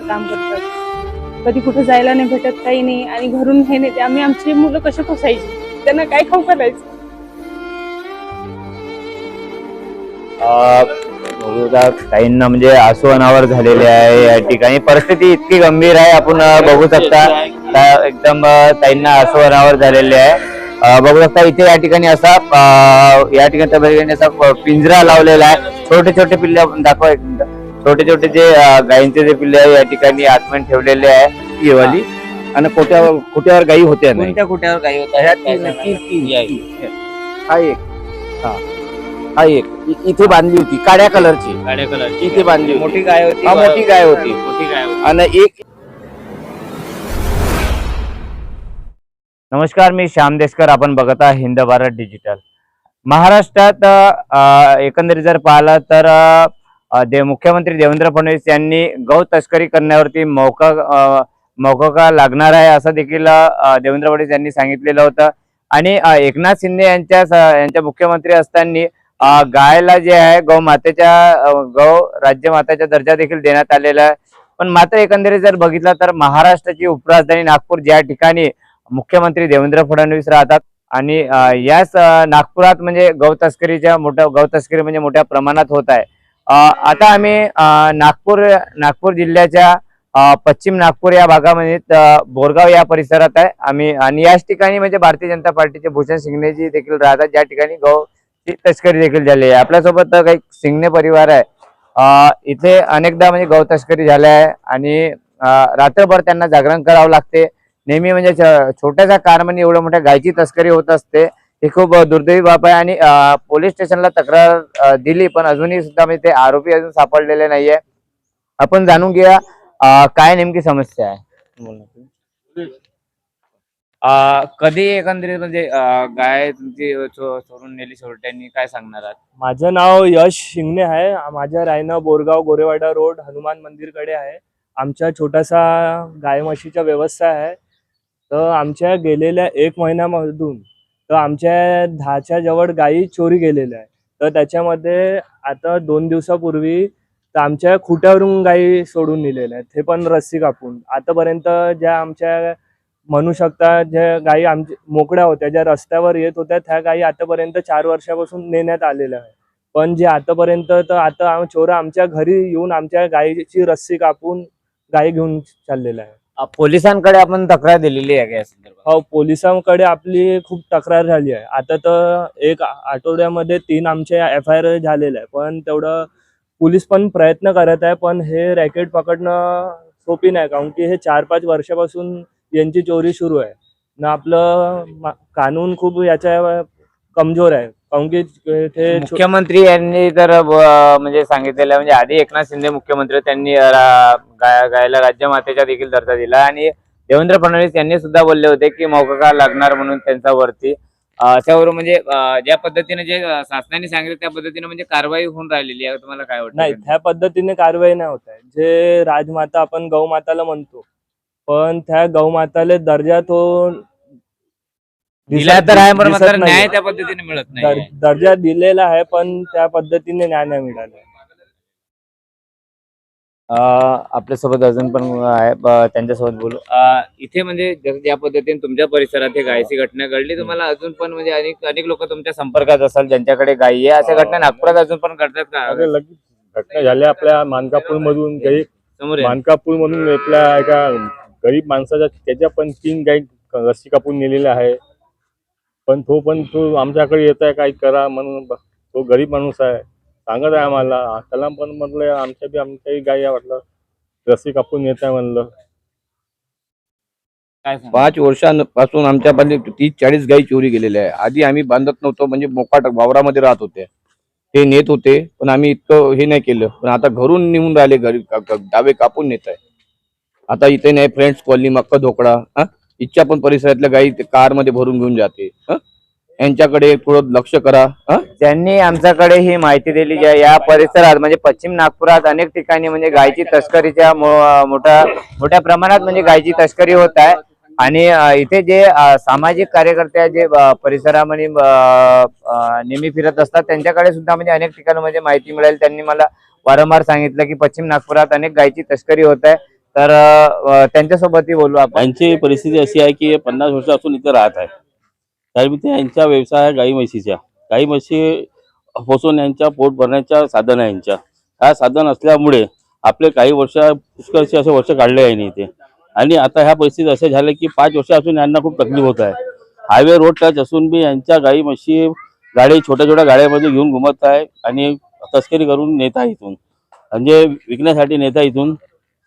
काम करतात. कधी कुठे जायला नाही भेटत काही नाही. आणि घरून हे नाही ते आम्ही आमची मुलं कसे पोसायची? त्यांना काय खाऊ करायचं बहुधा काहींना म्हणजे आसू अनावर झालेले आहे या ठिकाणी. परिस्थिती इतकी गंभीर आहे आपण बघू शकता. ता- एकदम ताईंना आसू अनावर झालेले आहे. अ, बघू शकता इथे या ठिकाणी असा अ, या ठिकाणी त्या ठिकाणी असा पिंजरा लावलेला आहे. छोटे छोटे पिल्ले आपण दाखवा एक मिनिट. छोटे छोटे जे गायींचे जे पिल्ले आहे या ठिकाणी आतमध्ये ठेवलेले आहे. ही. वाली आणि कोट्यावर कोट्यावर गायी होत्या नाही. कोणत्या कुठ्यावर गायी होत्या? ह्या तीन? तीन तीन. या-. हा. एक. हा. हा एक. इ- इथे बांधली होती. काळ्या कलरची. काळ्या कलरची. इथे बांधली होती. मोठी गाय होती. हा, मोठी गाय होती. मोठी गाय होती. आणि एक नमस्कार मी श्याम देशकर. आपण बघत आहात हिंद भारत डिजिटल. महाराष्ट्रात अ, एकंदरीत जर पाहिलं तर अ, दे मुख्यमंत्री देवेंद्र फडणवीस यांनी गौ तस्करी करण्यावरती मौका अ, मौका लागणार आहे असं देखील देवेंद्र फडणवीस यांनी सांगितलेलं होतं. आणि एकनाथ शिंदे यांच्या यांच्या मुख्यमंत्री असताना गायला जे आहे गौ मातेच्या गौ राज्य माताचा दर्जा देखील देण्यात आलेला आहे. पण मात्र एकंदरीत जर बघितलं तर महाराष्ट्राची उपराजधानी नागपूर ज्या ठिकाणी मुख्यमंत्री देवेंद्र फडणवीस राहतात आणि याच नागपुरात म्हणजे गौ तस्करीच्या मोठ्या गौ तस्करी म्हणजे मोठ्या प्रमाणात होत आहे. आता आम्ही नागपूर नागपूर जिल्ह्याच्या पश्चिम नागपूर या भागामध्ये बोरगाव या परिसरात आहे. आम्ही आणि याच ठिकाणी म्हणजे भारतीय जनता पार्टीचे भूषण सिंगनेजी देखील राहतात. ज्या ठिकाणी गौची तस्करी देखील झाली आहे. आपल्यासोबत काही सिंगणे परिवार आहे. इथे अनेकदा म्हणजे गौ तस्करी झाल्या आहे. आणि रात्रभर त्यांना जागरण करावं लागते. नेहमी म्हणजे छोट्याशा कारमध्ये म्हणजे एवढ्या मोठ्या गायची तस्करी होत असते. ही खूप दुर्दैवी बाब आहे आणि पोलीस स्टेशनला तक्रार दिली पण अजूनही सुद्धा म्हणजे ते आरोपी अजून सापडलेले नाहीये. आपण जाणून घेऊया काय नेमकी समस्या आहे. कधी एकंदरीत म्हणजे गाय तुमची चो- चोरून नेली चोरट्यांनी काय सांगणार आहात? माझं नाव यश शिंगणे आहे. माझं राहणं बोरगाव गोरेवाडा रोड हनुमान मंदिरकडे आहे. आमचा छोटासा गाय म्हशीचा व्यवसाय आहे. तर आमच्या गेलेल्या एक महिन्यामधून तर आमच्या दहाच्या जवळ गायी चोरी गेलेल्या आहे तर त्याच्यामध्ये आता दोन दिवसापूर्वी तर आमच्या खुट्यावरून गायी सोडून नेलेल्या आहेत. ते पण रस्सी कापून. आतापर्यंत ज्या आमच्या म्हणू शकता ज्या गायी आमच्या मोकळ्या होत्या ज्या रस्त्यावर येत होत्या त्या गायी आतापर्यंत चार वर्षापासून नेण्यात आलेल्या आहे पण जे आतापर्यंत तर आता चोर आमच्या घरी येऊन आमच्या गायीची रस्सी कापून गायी घेऊन चाललेला आहे पोलिसांकडे आपण तक्रार दिलेली आहे का या संदर्भात? हो पोलिसांकडे आपली खूप तक्रार झाली आहे. आता तर एक आठवड्यामध्ये तीन आमचे एफ आय आर झालेले आहे पण तेवढं पोलीस पण प्रयत्न करत आहे पण हे रॅकेट पकडणं सोपी नाही कारण की हे चार पाच वर्षापासून यांची चोरी सुरू आहे. ना आपलं कानून खूप याच्या कमजोर आहे. कारण की ते छो- मुख्यमंत्री यांनी तर ब- म्हणजे सांगितलेलं म्हणजे आधी एकनाथ शिंदे मुख्यमंत्री त्यांनी रा- गायला राज्यमातेचा देखील दर्जा दिला. आणि देवेंद्र फडणवीस यांनी सुद्धा बोलले होते की मौका लागणार म्हणून त्यांच्या वरती. अ, त्यावरून म्हणजे अ, ज्या पद्धतीने जे अ, शासनाने सांगितलं त्या पद्धतीने म्हणजे कारवाई होऊन राहिलेली आहे. तुम्हाला काय वाटतं? नाही त्या पद्धतीने कारवाई नाही होत आहे. जे राजमाता आपण गौमाताला म्हणतो पण त्या गौमाताला दर्जा तो दिला तर आहे पण दिसत मात्र नाहीये. न्याय त्या पद्धतीने मिळत नाही दर- दर्जा दिलेला आहे पण त्या पद्धतीने न्याय नाही मिळाला. आपल्यासोबत अजून पण आहे ब- त्यांच्यासोबत बोलू. अ, इथे म्हणजे जसं ज्या पद्धतीने तुमच्या परिसरात हे गायची घटना घडली तुम्हाला अजून पण म्हणजे अनेक अनेक लोक तुमच्या संपर्कात असाल ज्यांच्याकडे गायी आहे अशा घटना नागपुरात अजून पण घडतात का? अरे लगेच घटना झाल्या आपल्या मानकापूर मधून काही समोर या. मानकापूर मधून आपल्या एका गरीब माणसाच्या त्याच्या पण तीन गाई रस्सी कापून नेलेल्या आहे. पण तो पण तो आमच्याकडे येत आहे काही करा म्हणून. तो गरीब माणूस आहे. सांगत आहे आम्हाला. त्याला पण म्हटलं आमच्या बी आमच्याही गाई आहे म्हटलं. रस्सी कापून येत आहे म्हणलं. काय? पाच वर्षांपासून आमच्या मध्ये तीस चाळीस गायी चोरी गेलेल्या आहे. आधी आम्ही बांधत नव्हतो म्हणजे मोकाट वावरामध्ये राहत होते. ते नेत होते पण आम्ही इतकं हे नाही केलं. पण आता घरून नेऊन राहिले घरी का- का- डावे कापून नेत आहे. आता इथे नाही फ्रेंड्स कॉलनी मक्का धोकडा हा? इच्छा पण परिसरातल्या गाई कारमध्ये भरून घेऊन जाते. यांच्याकडे थोडं लक्ष करा. त्यांनी आमच्याकडे ही माहिती दिली ज्या या परिसरात म्हणजे पश्चिम नागपुरात अनेक ठिकाणी म्हणजे गायची तस्करीच्या मोठ्या मोठ्या प्रमाणात म्हणजे गायची तस्करी होत आहे. आणि इथे जे सामाजिक कार्यकर्ते आहेत, जे परिसरामध्ये नेहमी फिरत असतात त्यांच्याकडे सुद्धा म्हणजे अनेक ठिकाणी म्हणजे माहिती मिळेल. त्यांनी मला वारंवार सांगितलं की पश्चिम नागपुरात अनेक गायची तस्करी होत आहे. तर त्यांच्यासोबतही बोलू आपण. त्यांची परिस्थिती अशी आहे की पन्नास वर्षापासून इथे राहत आहे. कारण त्यांचा व्यवसाय आहे गाई म्हशीचा गाई म्हशी पोसून यांच्या पोट भरण्याच्या साधन आहे यांच्या. हा साधन असल्यामुळे आपले काही वर्ष पुष्कळचे असे वर्ष काढले आहे नाही इथे. आणि आता ह्या परिस्थितीत असे झाले की पाच वर्ष असून यांना खूप तकलीफ होत आहे. हायवे रोड टच असून बी यांच्या गाई म्हशी गाडी छोट्या छोट्या गाड्यामध्ये घेऊन घुमत आहे आणि तस्करी करून नेता इथून. म्हणजे विकण्यासाठी नेता इथून.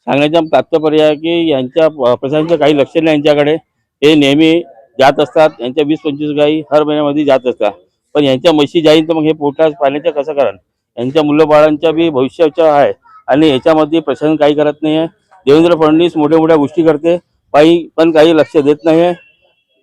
सांगण्याचा तात्पर्य आहे की यांच्या प्रशासनचं प्रशासनाचं काही लक्ष नाही यांच्याकडे. हे नेहमी जात असतात. यांच्या वीस पंचवीस गाई हर महिन्यामध्ये जात असतात. पण यांच्या म्हशी जाईन तर मग हे पोटास पाण्याचं कसं कारण? यांच्या मुलं बी भविष्याच्या आहे. आणि याच्यामध्ये प्रशासन काही करत नाही आहे देवेंद्र फडणवीस मोठ्या मोठ्या गोष्टी करते. काही पण काही लक्ष देत नाही आहे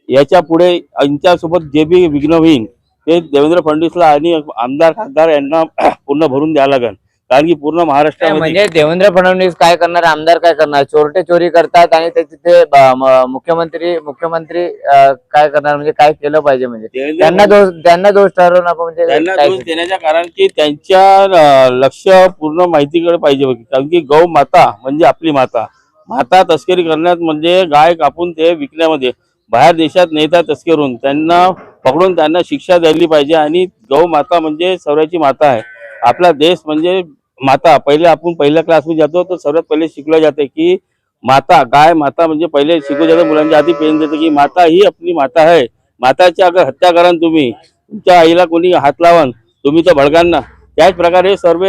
याच्यापुढे यांच्यासोबत जे बी विघ्न होईल ते देवेंद्र फडणवीसला आणि आमदार खासदार यांना पूर्ण भरून द्यावं लागेल. कारण की पूर्ण महाराष्ट्रामध्ये म्हणजे देवेंद्र फडणवीस काय करणार आमदार काय करणार? चोरटे चोरी करतात आणि ते तिथे म- मुख्यमंत्री मुख्यमंत्री अ, काय करणार? म्हणजे काय केलं पाहिजे म्हणजे? देवेंद्र त्यांना दोष त्यांना दोष ठरवून आपण म्हणजे त्यांना काय दोष देण्याच्या कारण की त्यांच्या अं, लक्ष पूर्ण माहितीकडे पाहिजे. कारण की गौ माता म्हणजे आपली माता. माता तस्करी करण्यात म्हणजे गाय कापून ते विकण्यामध्ये. बाहेर देशात नेतात तस्करून त्यांना पकडून त्यांना शिक्षा द्यायला पाहिजे आणि गौ माता म्हणजे सर्वांची माता आहे. आपला देश म्हणजे माता. पहिले आपण पहिल्या क्लासमध्ये जातो तर सर्वात पहिले शिकलं जाते की माता गाय माता म्हणजे पहिले शिकू जातं मुलांच्या आधी पेन देते की माता ही आपली माता आहे. माताची अगर हत्या कराल तुम्ही तुमच्या आईला कोणी हात लावाल तुम्ही तर भडकांना त्याच प्रकारे सर्व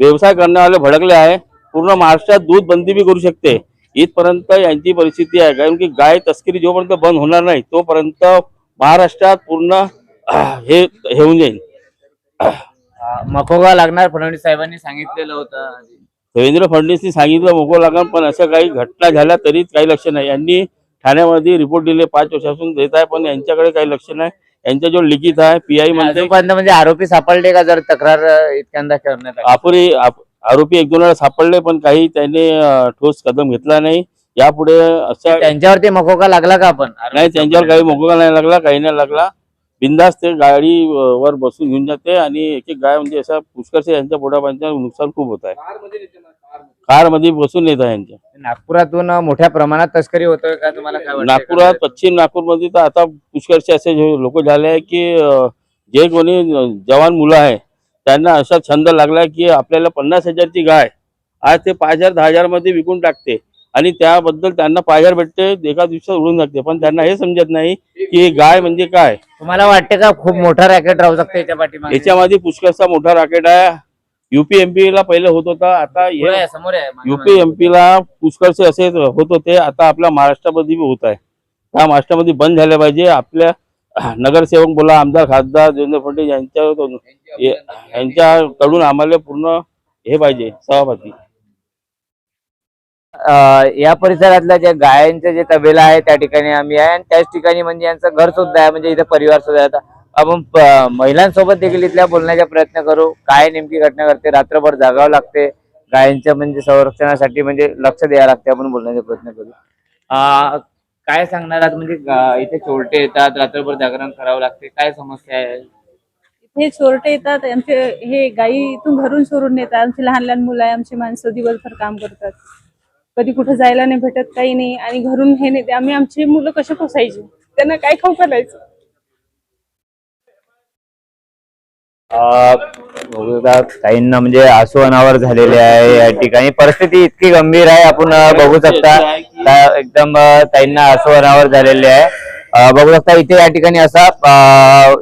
व्यवसाय करण्यावाले भडकले आहे. पूर्ण महाराष्ट्रात दूध बंदी बी करू शकते. इथपर्यंत यांची परिस्थिती आहे. कारण की गाय तस्करी जोपर्यंत बंद होणार नाही तोपर्यंत महाराष्ट्रात पूर्ण हे होऊन जाईल. मकोगा लागणार फडणवीस साहेबांनी सांगितलेलं होतं देवेंद्र फडणवीसनी सांगितलं मोको लागण पण अशा काही घटना झाल्या तरी काही लक्ष नाही. यांनी ठाण्यामध्ये रिपोर्ट दिले पाच वर्षापासून देत आहे पण यांच्याकडे काही लक्ष नाही. यांच्या जो लिखित आहे पीआय अजूनपर्यंत म्हणजे आरोपी सापडले का जर तक्रार इतक्यांदा करण्यात? आपुरी आप- आरोपी एक दोन वेळा सापडले पण काही त्यांनी ठोस कदम घेतला नाही. यापुढे असं त्यांच्यावरती मकोका लागला का आपण? नाही त्यांच्यावर काही मोकोगा नाही लागला काही नाही लागला. बिंदास ते गाडी वर बसून घेऊन जाते आणि एक एक गाय म्हणजे अशा पुष्कळशे यांच्या पोटापाण्याचं नुकसान खूप होत आहे. कारमध्ये बसून येत आहे यांच्या. नागपुरातून मोठ्या प्रमाणात तस्करी होतोय का तुम्हाला काय वाटतंय? नागपुरात पश्चिम नागपूरमध्ये तर आता पुष्कळसे असे लोक झाले आहे की अं, जे कोणी जवान मुलं आहे त्यांना असा छंद लागला की आपल्याला पन्नास हजारची गाय आज ते पाच हजार दहा हजारमध्ये विकून टाकते. आणि त्याबद्दल त्यांना हजार भेटते एका दिवसात उडून जाते. पण त्यांना हे समजत नाही की गाय म्हणजे काय. तुम्हाला वाटते का खूप मोठा रॅकेट राहू शकते याच्या पाठीमागे? याच्यामध्ये पुष्कळचा मोठा राकेट आहे. युपी एमपी ला पहिले होत होता आता समोर आहे मागे युपी मागे. एमपी ला पुष्कळसे असे होत होते. आता आपल्या महाराष्ट्रामध्ये बी होत आहे. त्या महाराष्ट्रामध्ये बंद झाले पाहिजे. आपल्या नगरसेवक बोला आमदार खासदार देवेंद्र फडणवीस यांच्या यांच्याकडून आम्हाला पूर्ण हे पाहिजे सहभागी. अ, या परिसरातल्या ज्या गायांचे जे तबेला आहे त्या ठिकाणी आम्ही आहे. आणि त्याच ठिकाणी म्हणजे यांचं घर सुद्धा आहे म्हणजे इथे परिवार सुद्धा आहे. आपण महिलांसोबत देखील इथल्या बोलण्याचा प्रयत्न करू. काय नेमकी घटना करते रात्रभर जागावं लागते. गायांच्या म्हणजे संरक्षणासाठी म्हणजे लक्ष द्यावं लागते. आपण बोलण्याचा प्रयत्न करू. काय सांगणार आहात? म्हणजे इथे चोरटे येतात रात्रभर जागरण करावं लागते. काय समस्या आहे? हे चोरटे येतात. आमचे हे गाई इथून घरून सोडून नेतात. आमची लहान लहान मुलं आहे. आमची माणसं दिवसभर काम करतात. कधी कुठं जायला नाही भेटत काही नाही. आणि घरून हे नाही आम्ही आमची मुलं कसे पोसायची? त्यांना काय खाऊ करायचं काहींना म्हणजे आसू अनावर झालेले आहे या ठिकाणी. परिस्थिती इतकी गंभीर आहे आपण बघू शकता. एकदम ताईंना आसू अनावर झालेले आहे. बघू शकता इथे या ठिकाणी असा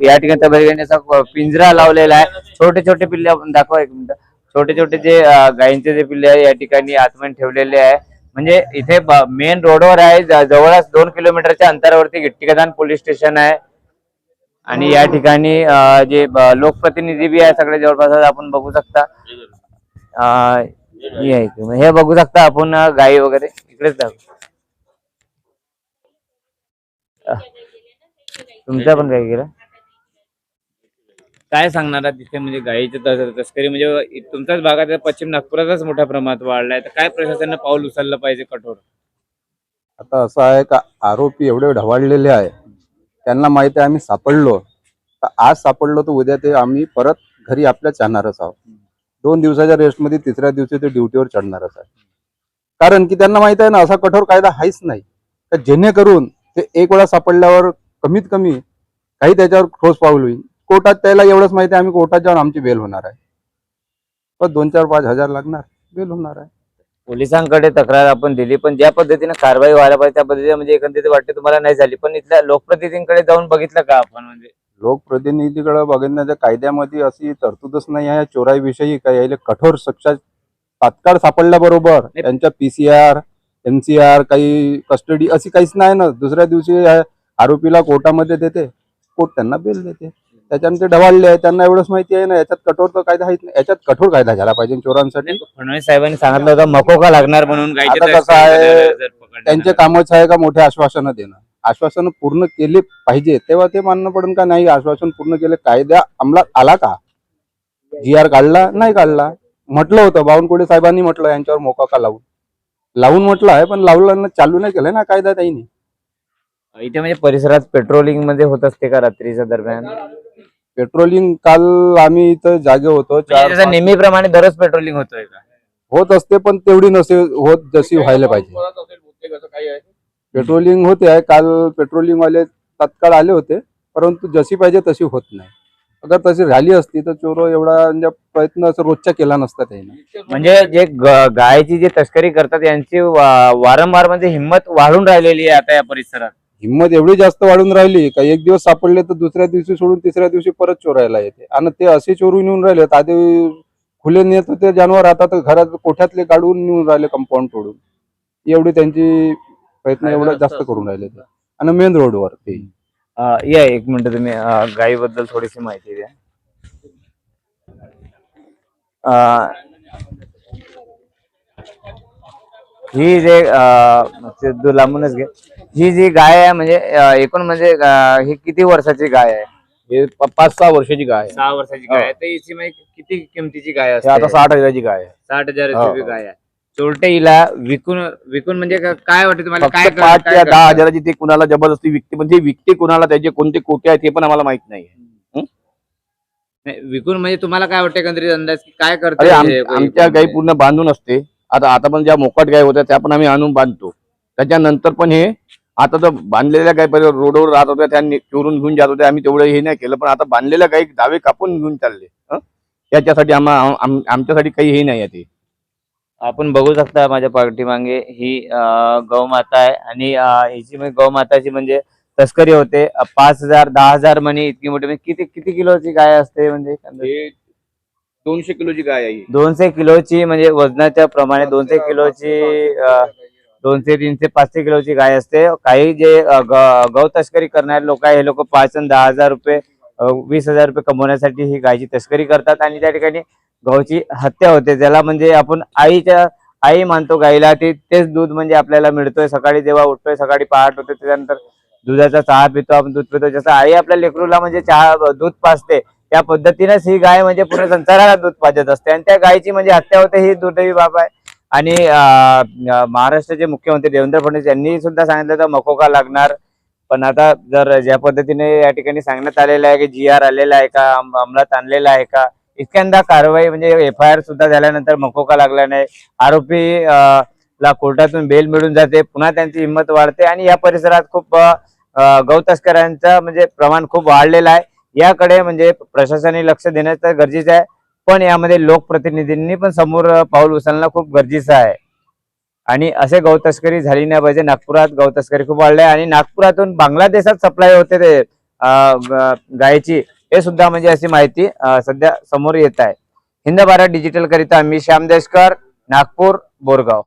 या ठिकाणी असा पिंजरा लावलेला आहे. छोटे छोटे पिल्ले आपण दाखवा एक मिनिट. छोटे छोटे जे गायींचे जे पिल्ले आहे या ठिकाणी आतमध्ये ठेवलेले आहे. म्हणजे इथे मेन रोडवर आहे जवळच दोन किलोमीटरच्या अंतरावरती गिट्टीकदान पोलीस स्टेशन आहे. आणि या ठिकाणी जे लोकप्रतिनिधी बी आहे सगळे जवळपास आपण बघू शकता. हे बघू शकता आपण गायी गाई वगैरे. इकडेच जाऊ तुमचा पण काही गेला काय सांगणार तिथे? म्हणजे गायीची तस्करी म्हणजे तुमच्याच भागात पश्चिम नागपुरातच मोठ्या प्रमाणात वाढलाय. तर काय प्रशासनानं पाऊल उचललं पाहिजे कठोर? आता असं आहे का आरोपी एवढे ढवाळलेले आहे त्यांना माहिती आहे आम्ही सापडलो. तर आज सापडलो तर उद्या ते आम्ही परत घरी आपल्या जाणारच आहोत. दोन दिवसाच्या रेस्टमध्ये तिसऱ्या दिवशी ते ड्युटीवर चढणारच आहे. कारण की त्यांना माहीत आहे ना असा कठोर कायदा आहेच नाही. तर जेणेकरून ते एक वेळा सापडल्यावर कमीत कमी काही त्याच्यावर ठोस पाऊल होईल. कोर्टात त्याला एवढंच माहिती आहे आम्ही कोर्टात जाऊन आमची बेल होणार आहे. पण दोन चार पाच हजार लागणार बेल होणार आहे. पोलिसांकडे तक्रार आपण दिली पण ज्या पद्धतीने कारवाई व्हायला पाहिजे त्या पद्धतीने म्हणजे एकंदरीत वाटते तुम्हाला नाही झाली. पण इथल्या लोकप्रतिनिधींकडे जाऊन बघितलं का आपण म्हणजे? लोकप्रतिनिधीकडे बघण्याच्या कायद्यामध्ये अशी तरतूदच नाही आहे चोराईविषयी काही यायला कठोर शिक्षा तात्काळ सापडल्याबरोबर त्यांच्या पीसीआर एनसीआर काही कस्टडी अशी काहीच नाही ना. दुसऱ्या दिवशी या आरोपीला कोर्टामध्ये देते कोर्ट त्यांना बेल देते. त्याच्याने ते ढवाळले आहे त्यांना एवढंच माहिती आहे ना याच्यात कठोर तर कायदा आहेच नाही. याच्यात कठोर कायदा झाला पाहिजे चोरांसाठी. फडणवीस साहेबांनी सांगितलं होतं मकोका लागणार म्हणून आता कसं आहे, त्यांचे. कामच आहे का मोठे? आश्वासनं देणं. आश्वासनं पूर्ण केले पाहिजे. तेव्हा ते मानणं पडेल का नाही? आश्वासन पूर्ण केले कायदा अंमलात आला का? जी आर काढला? नाही काढला. म्हटलं होतं बावनकुळे साहेबांनी म्हटलं यांच्यावर मोकाका लावून लावून म्हटलं आहे पण लावलं चालू नाही केलं ना कायदा त्यांनी इथे म्हणजे परिसरात पेट्रोलिंगमध्ये होत असते का रात्रीच्या दरम्यान? पेट्रोलिंग काल आम्ही इथं जागे होतो म्हणजे चार नेहमीप्रमाणे दररोज पेट्रोलिंग होतोय का? होत असते पण तेवढी नसे होत जशी व्हायला पाहिजे. पेट्रोलिंग होते आहे काल पेट्रोलिंग वाले तात्काळ आले होते परंतु जशी पाहिजे तशी होत नाही. अगर तशी झाली असती तर चोर एवढा म्हणजे प्रयत्न असं रोजच्या केला नसता त्याने. म्हणजे जे ग- गायची जी तस्करी करतात यांची वा- वारंवार म्हणजे हिंमत वाढून राहिलेली आहे आता या परिसरात. हिंमत एवढी जास्त वाढून राहिली का एक दिवस सापडले तर दुसऱ्या दिवशी सोडून तिसऱ्या दिवशी परत चोरायला येते. आणि ते असे चोरून येऊन राहिले आधी खुले नेत होते जानवर आता तर घरात कोठ्यातले काढून नेऊन राहिले कंपाऊंड तोडून. एवढी त्यांची प्रयत्न एवढा जास्त करून राहिले ते. आणि मेन रोडवर ते. या एक मिनिट तुम्ही गायीबद्दल थोडीशी माहिती द्या. ही जे अं, ते दू- लांबूनच घे. ही जी गाय आहे म्हणजे अं, एकूण म्हणजे अं, ही किती वर्षाची गाय आहे? हे प- पाच सहा वर्षाची गाय आहे. सहा वर्षाची गाय आहे. तर हिची म्हणजे किती किमतीची गाय हे आता असते? साठ हजाराची गाय आहे. साठ हजार हो, रुपये हो. गाय आहे. चोरटे हिला विकून विकून म्हणजे का- काय वाटतं तुम्हाला? काय फक्त कर- पाच काय या दहा करतात? हजाराची ते कुणाला जबरदस्ती विकते पण ते विकते कुणाला त्याचे कोणते कोटे आहेत हे पण आम्हाला माहीत नाही नाही, विकून म्हणजे तुम्हाला काय वाटतं एकंदरीत अंदाज की काय अरे करते आम- आमच्या गाई पूर्ण बांधून असते. आता आता पण ज्या मोकाट गाय होत्या त्या पण आम्ही आणून बांधतो. त्याच्यानंतर पण हे आता तर बांधलेल्या गाय पहिले रोडवर राहत होत्या त्या चोरून घेऊन जात होत्या. आम्ही तेवढं हे नाही केलं पण आता बांधलेल्या गाई दावे कापून घेऊन चालले. हं? त्याच्यासाठी आम्हा आम- आमच्यासाठी काही हे नाही आहे ते. आपण बघू शकता माझ्या पाठीमागे ही गौमाता आहे. आणि हिची म्हणजे गौमाताची म्हणजे तस्करी होते. पाच हजार दहा हजार म्हणे इतकी मोठी म्हणजे किती किती किलोची गाय असते म्हणजे? हे दोनशे किलोची गाय आहे ही. दोनशे किलोची म्हणजे वजनाच्या प्रमाणे दोनशे किलोची अं, दोनशे तीनशे पाचशे किलोची गाय असते. काही जे अं, ग- गौ तस्करी करणारे लोक आहे हे लोक पाच आणि दहा हजार रुपये अं, वीस हजार रुपये कमवण्यासाठी ही गायची तस्करी करतात. आणि त्या ठिकाणी गौची हत्या होते. ज्याला म्हणजे आपण आईच्या आई मानतो गाईला ते तेच दूध म्हणजे आपल्याला मिळतोय. सकाळी जेव्हा उठतोय सकाळी पहाट होते त्याच्यानंतर दुधाचा चहा पितो आपण दूध पितो. जसं आई आपल्या लेकरूला म्हणजे चहा दूध पाजते त्या पद्धतीनेच ही गाय म्हणजे पूर्ण संसाराला दूध पाजत असते. आणि त्या गायची म्हणजे हत्या होते ही दुर्दैवी बाब आहे. आणि महाराष्ट्राचे मुख्यमंत्री देवेंद्र फडणवीस यांनी सुद्धा सांगितलं तर मकोका लागणार? पण आता जर ज्या पद्धतीने या ठिकाणी सांगण्यात आलेलं आहे की जी आर आलेला आहे का अंमलात आणलेला आहे का इतक्यांदा कारवाई म्हणजे एफ आय आर सुद्धा झाल्यानंतर मकोका लागला नाही. आरोपी ला कोर्टातून बेल मिळून जाते पुन्हा त्यांची हिंमत वाढते आणि या परिसरात खूप गौ तस्करांचं म्हणजे प्रमाण खूप वाढलेलं आहे. याकडे म्हणजे प्रशासनाने लक्ष देण्याचं गरजेचं आहे. पण यामध्ये लोकप्रतिनिधींनी पण समोर पाऊल उचलणं खूप गरजेचं आहे. आणि असे गौ तस्करी झाली नाही पाहिजे. नागपुरात गौ तस्करी खूप वाढले आणि नागपुरातून बांगलादेशात सप्लाय होते ते गायची. हे सुद्धा म्हणजे अशी माहिती सध्या समोर येत आहे. हिंद भारत डिजिटल करिता मी श्याम देशकर नागपूर बोरगाव.